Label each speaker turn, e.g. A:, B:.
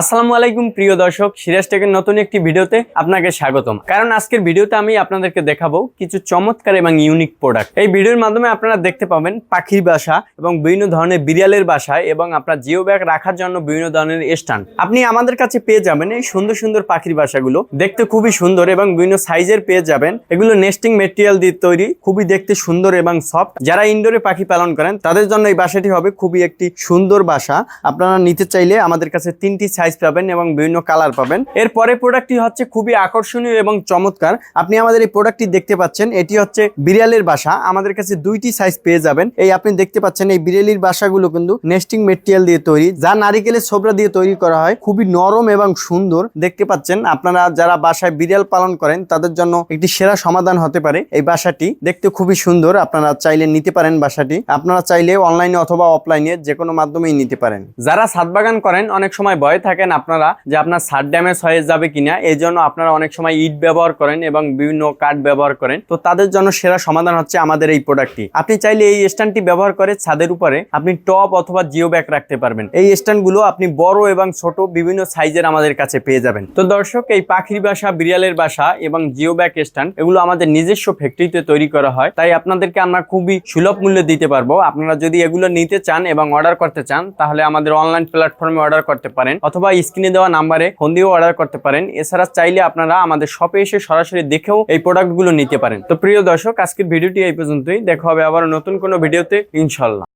A: আসসালামু আলাইকুম, প্রিয় দর্শক। সিরাজ টেকের নতুন একটি ভিডিওতে আপনাকে স্বাগতম। কারণ আজকের ভিডিওতে আমি আপনাদেরকে দেখাবো কিছু চমৎকার এবং ইউনিক প্রোডাক্ট। এই ভিডিওর মাধ্যমে আপনারা দেখতে পাবেন পাখির বাসা এবং বিভিন্ন ধরনের বিড়ালের বাসা এবং আপনার জিও ব্যাগ রাখার জন্য বিভিন্ন ধরনের স্ট্যান্ড। আপনি আমাদের কাছে পেয়ে যাবেন এই সুন্দর সুন্দর পাখির বাসাগুলো। দেখতে খুবই সুন্দর এবং বিভিন্ন সাইজের পেয়ে যাবেন। এগুলো নেস্টিং মেটেরিয়াল দিয়ে তৈরি, খুবই দেখতে সুন্দর এবং সফট। যারা ইনডোরে পাখি পালন করেন, তাদের জন্য এই বাসাটি হবে খুবই একটি সুন্দর বাসা। আপনারা নিতে চাইলে আমাদের কাছে তিনটি সাইজ পাবেন এবং বিভিন্ন কালার পাবেন। এরপরে প্রোডাক্টটি হচ্ছে খুবই আকর্ষণীয় এবং চমৎকার। আপনি আমাদের এই প্রোডাক্টটি দেখতে পাচ্ছেন, এটি হচ্ছে বিড়ালের বাসা। আমাদের কাছে দুইটি সাইজ পেয়ে যাবেন। এই আপনি দেখতে পাচ্ছেন, এই বিড়ালির বাসাগুলো কিন্তু নেস্টিং মেটেরিয়াল দিয়ে তৈরি, যা নারিকেলের ছোবরা দিয়ে তৈরি করা হয়। খুবই নরম এবং সুন্দর। দেখতে পাচ্ছেন, আপনারা যারা বাসায় বিড়াল পালন করেন, তাদের জন্য একটি সেরা সমাধান হতে পারে এই বাসাটি। দেখতে খুবই সুন্দর, আপনারা চাইলে নিতে পারেন বাসাটি। আপনারা চাইলে অনলাইনে অথবা অফলাইনে যে কোনো মাধ্যমেই নিতে পারেন। যারা ছাদ বাগান করেন, অনেক সময় ভয়ে থাকেন আপনারা যে আপনার ছাদ ড্যামেজ হয়ে যাবে কিনা, এই জন্য আপনারা অনেক সময় ইট ব্যবহার করেন এবং বিভিন্ন কাঠ ব্যবহার করেন। তো তাদের জন্য সেরা সমাধান হচ্ছে আমাদের এই প্রোডাক্টটি আপনি চাইলে এই স্ট্যান্ডটি ব্যবহার করে ছাদের উপরে আপনি টপ অথবা জিও ব্যাগ রাখতে পারবেন। এই স্ট্যান্ডগুলো আপনি বড় এবং ছোট বিভিন্ন সাইজের আমাদের কাছে পেয়ে যাবেন। তো দর্শক, এই পাখির বাসা, বিড়ালের বাসা এবং জিও ব্যাগ স্ট্যান্ড এগুলো আমাদের নিজস্ব ফ্যাক্টরিতে তৈরি করা হয়। তাই আপনাদেরকে আমরা খুবই সুলভ মূল্যে দিতে পারব। আপনারা যদি এগুলো নিতে চান এবং অর্ডার করতে চান, তাহলে আমাদের অনলাইন প্ল্যাটফর্মে অর্ডার করতে পারেন। অথবা স্ক্রিনে দেওয়া নাম্বারে ফোন দিয়েও অর্ডার করতে পারেন। এছাড়া চাইলে আপনারা আমাদের শপে এসে সরাসরি দেখেও এই প্রোডাক্টগুলো নিতে পারেন। তো প্রিয় দর্শক, আজকের ভিডিওটি এই পর্যন্তই। দেখা হবে আবার নতুন কোনো ভিডিওতে ইনশাল্লাহ